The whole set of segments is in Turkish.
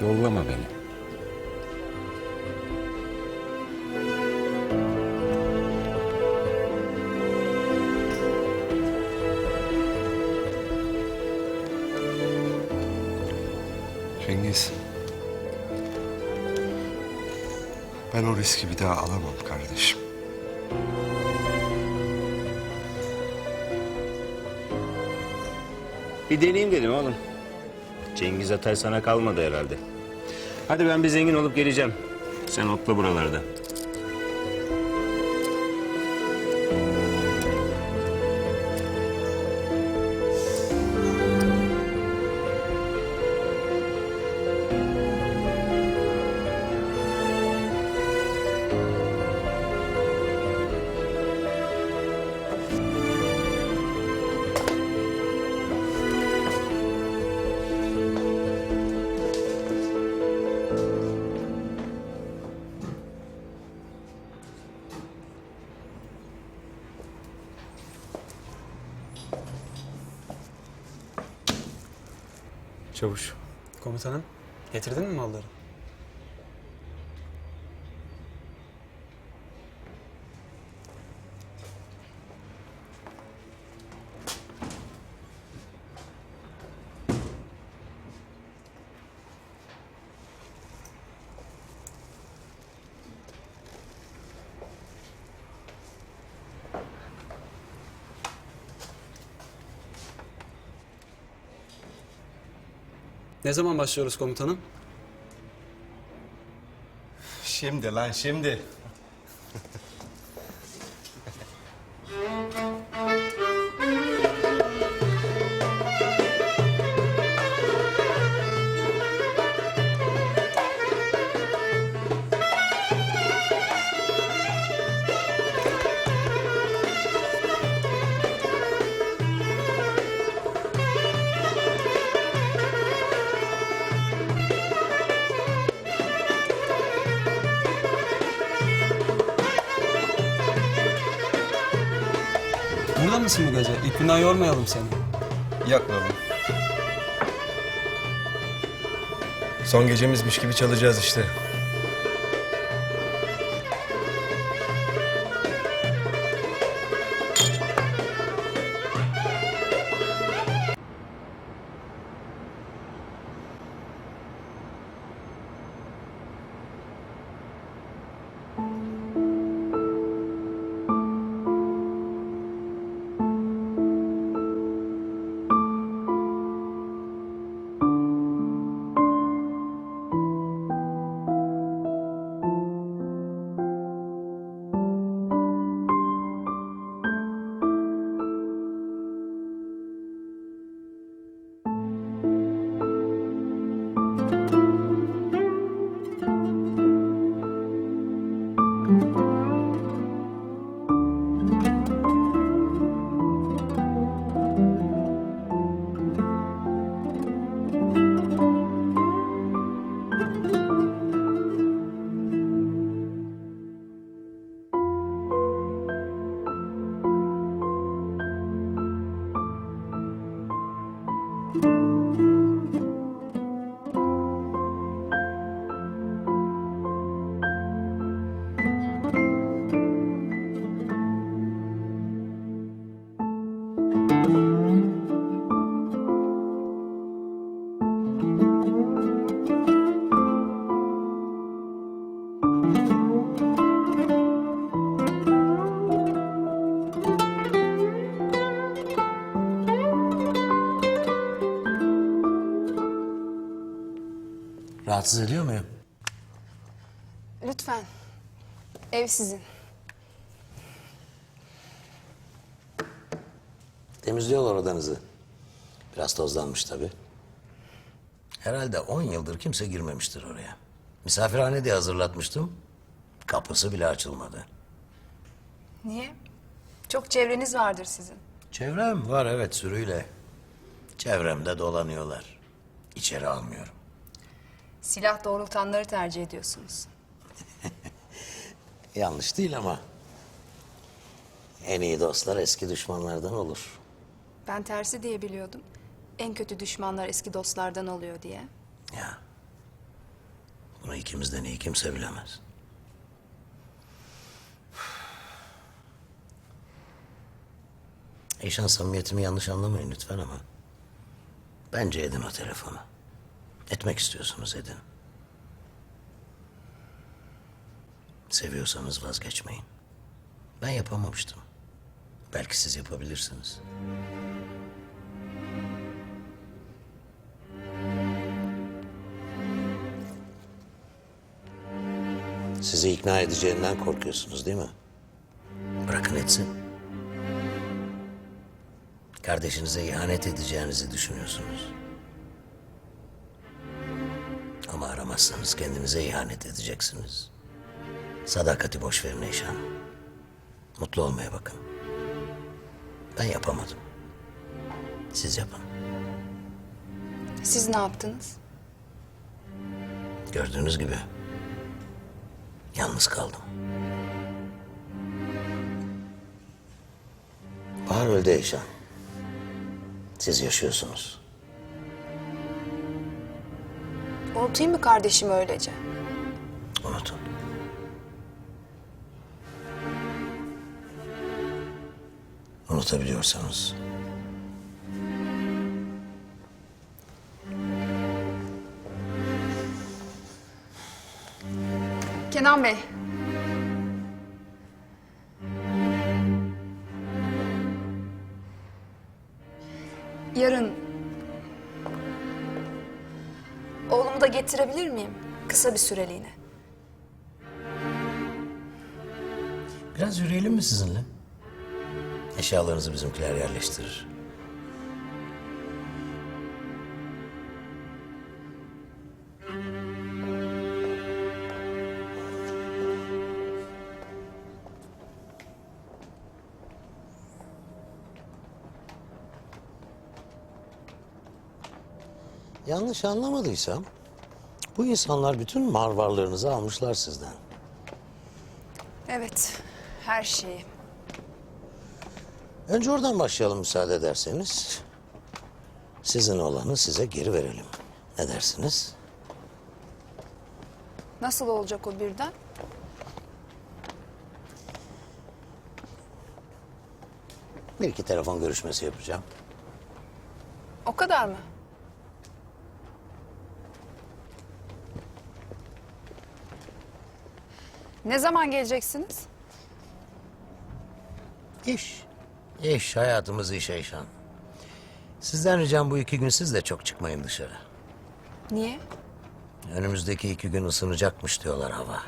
Yollama beni. Cengiz. Ben o riski bir daha alamam kardeşim. Bir deneyeyim dedim oğlum. Cengiz Atay sana kalmadı herhalde. Hadi ben bir zengin olup geleceğim. Sen otla buralarda. Çavuş. Komutanım, getirdin mi malları? Ne zaman başlıyoruz komutanım? Şimdi lan şimdi. Burada mısın bu gece? İlk yormayalım seni. Baba. Son gecemizmiş gibi çalacağız işte. Rahatsız ediyor muyum? Lütfen. Ev sizin. Temizliyorlar odanızı. Biraz tozlanmış tabii. Herhalde 10 yıldır kimse girmemiştir oraya. Misafirhane diye hazırlatmıştım. Kapısı bile açılmadı. Niye? Çok çevreniz vardır sizin. Çevrem var evet sürüyle. Çevremde dolanıyorlar. İçeri almıyorum. Silah doğrultanları tercih ediyorsunuz. Yanlış değil ama. En iyi dostlar eski düşmanlardan olur. Ben tersi diye biliyordum. En kötü düşmanlar eski dostlardan oluyor diye. Ya Bunu ikimizden iyi kimse bilemez. Eyşan samimiyetimi yanlış anlamayın lütfen ama... Bence edin o telefonu. Etmek istiyorsunuz edin. Seviyorsanız vazgeçmeyin. Ben yapamamıştım. Belki siz yapabilirsiniz. Sizi ikna edeceğinden korkuyorsunuz değil mi? Bırakın etsin. Kardeşinize ihanet edeceğinizi düşünüyorsunuz. Ama aramazsanız kendinize ihanet edeceksiniz. Sadakati boş verin Eyşan. Mutlu olmaya bakın. Ben yapamadım. Siz yapın. Siz ne yaptınız? Gördüğünüz gibi yalnız kaldım. Bahar öldü Eyşan. Siz yaşıyorsunuz. Unutayım mı kardeşimi öylece? Unutun. Unutabiliyorsanız. Kenan Bey. Yarın getirebilir miyim? Kısa bir süreliğine. Biraz yürüyelim mi sizinle? Eşyalarınızı bizimkiler yerleştirir. Yanlış anlamadıysam bu insanlar bütün mal varlığınızı almışlar sizden. Evet, her şeyi. Önce oradan başlayalım müsaade ederseniz. Sizin olanı size geri verelim. Ne dersiniz? Nasıl olacak o birden? Bir iki telefon görüşmesi yapacağım. O kadar mı? Ne zaman geleceksiniz? İş. İş, hayatımız iş Eyşan. Sizden ricam bu iki gün siz de çok çıkmayın dışarı. Niye? Önümüzdeki iki gün ısınacakmış diyorlar hava.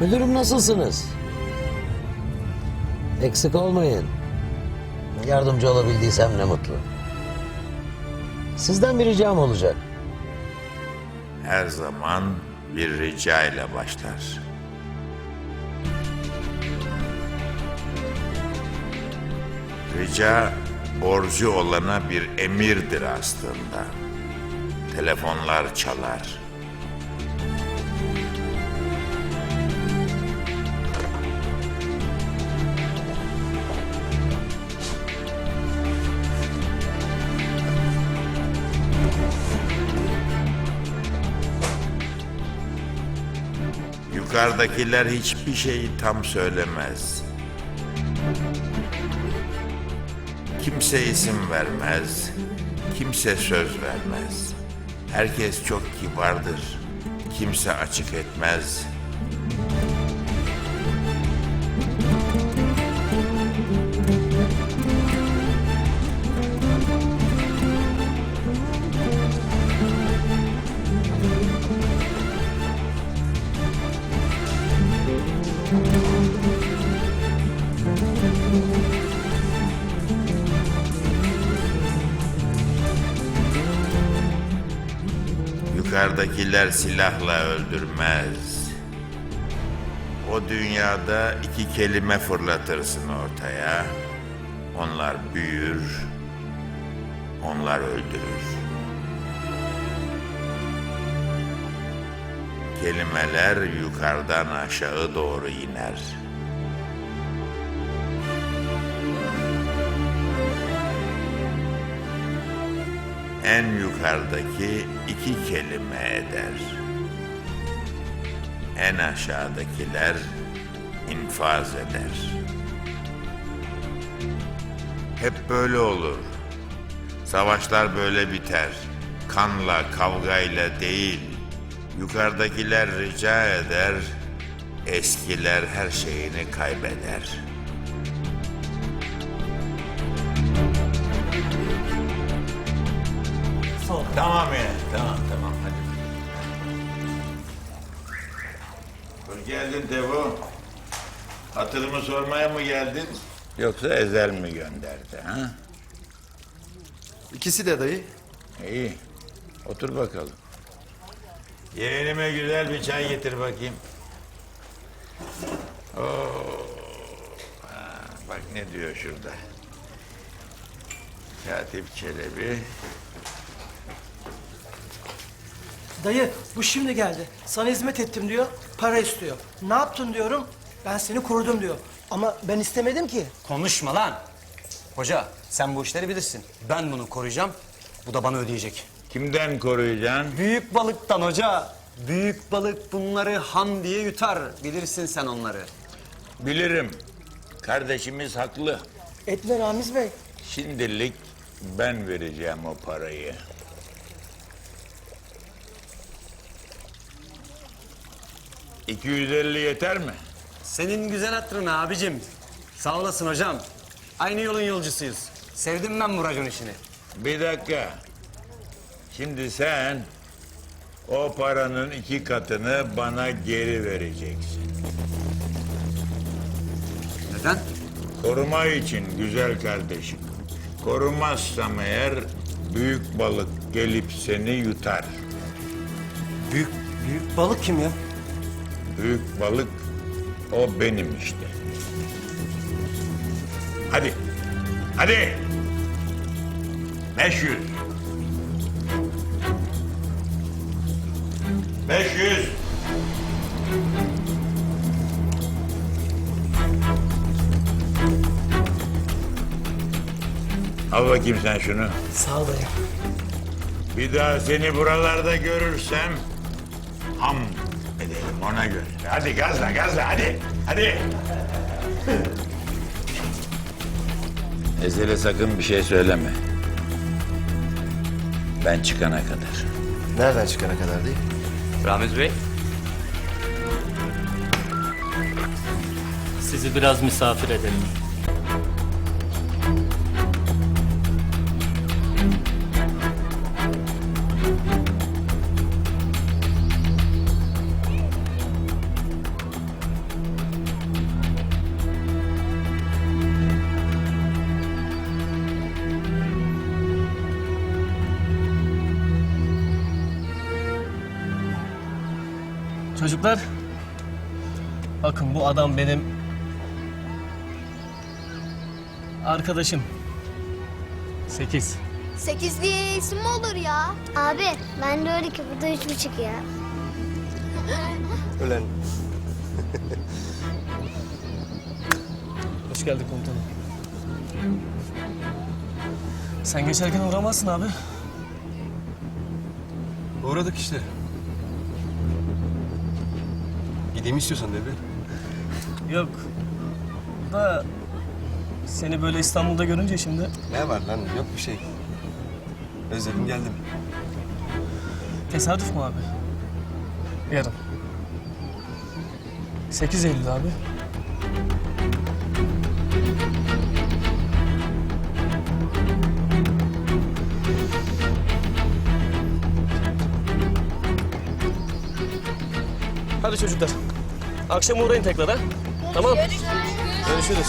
Müdürüm nasılsınız? Eksik olmayın. Yardımcı olabildiysem ne mutlu. Sizden bir ricam olacak. her zaman bir rica ile başlar. Rica borcu olana bir emirdir aslında. Telefonlar çalar. Yukarıdakiler hiçbir şeyi tam söylemez. Kimse isim vermez, kimse söz vermez. Herkes çok kibardır, kimse açık etmez. Yukarıdakiler silahla öldürmez. O dünyada iki kelime fırlatırsın ortaya. Onlar büyür, onlar öldürür. Kelimeler yukarıdan aşağı doğru iner. En yukarıdaki iki kelime eder. En aşağıdakiler infaz eder. Hep böyle olur. Savaşlar böyle biter. Kanla, kavgayla değil. Yukarıdakiler rica eder, eskiler her şeyini kaybeder. Tamam ya, tamam tamam hadi. Hoş geldin Tevo. Hatırımı sormaya mı geldin? Yoksa Ezel mi gönderdi ha? İkisi de dayı. İyi. Otur bakalım. Yeğenime güzel bir çay getir bakayım. Oo. Ha, bak ne diyor şurada. Katip Çelebi. Dayı bu şimdi geldi. Sana hizmet ettim diyor, para istiyor. Ne yaptın diyorum, ben seni korudum diyor. Ama ben istemedim ki. Konuşma lan. Hoca sen bu işleri bilirsin. Ben bunu koruyacağım. Bu da bana ödeyecek. Kimden koruyacaksın? Büyük balıktan hoca. Büyük balık bunları ham diye yutar. Bilirsin sen onları. Bilirim. Kardeşimiz haklı. Etme Ramiz Bey. Şimdilik ben vereceğim o parayı. ...250 yeter mi? Senin güzel hatırına abicim. Sağ olasın hocam. Aynı yolun yolcusuyuz. Sevdim ben bu racon işini. Bir dakika. Şimdi sen o paranın iki katını bana geri vereceksin. Neden? Koruma için güzel kardeşim. Korumazsam eğer büyük balık gelip seni yutar. Büyük, büyük balık kim ya? Büyük balık o benim işte. Hadi. Hadi. 500. 500. Al bakayım sen şunu. Sağ ol dayı. Bir daha seni buralarda görürsem ham ona göre. Hadi gazla gazla hadi. Hadi. Ezel'e sakın bir şey söyleme. Ben çıkana kadar. Nereden çıkana kadar değil? Ramiz Bey. Sizi biraz misafir edelim. Çocuklar, bakın bu adam benim arkadaşım. Sekiz. Sekiz diye isim mi olur ya? Abi ben de öyle ki bu da üç buçuk ya. Ölen. Hoş geldin komutanım. Sen geçerken uğramazsın abi. Uğradık işte. Gideyim istiyorsan devre. Yok. Da seni böyle İstanbul'da görünce şimdi Ne var lan? Yok bir şey. Özledim geldim. tesadüf mü abi? Yarın. 8 Eylül abi. Hadi çocuklar. Akşam uğrayın tekrar ha. Tamam. Görüşürüz.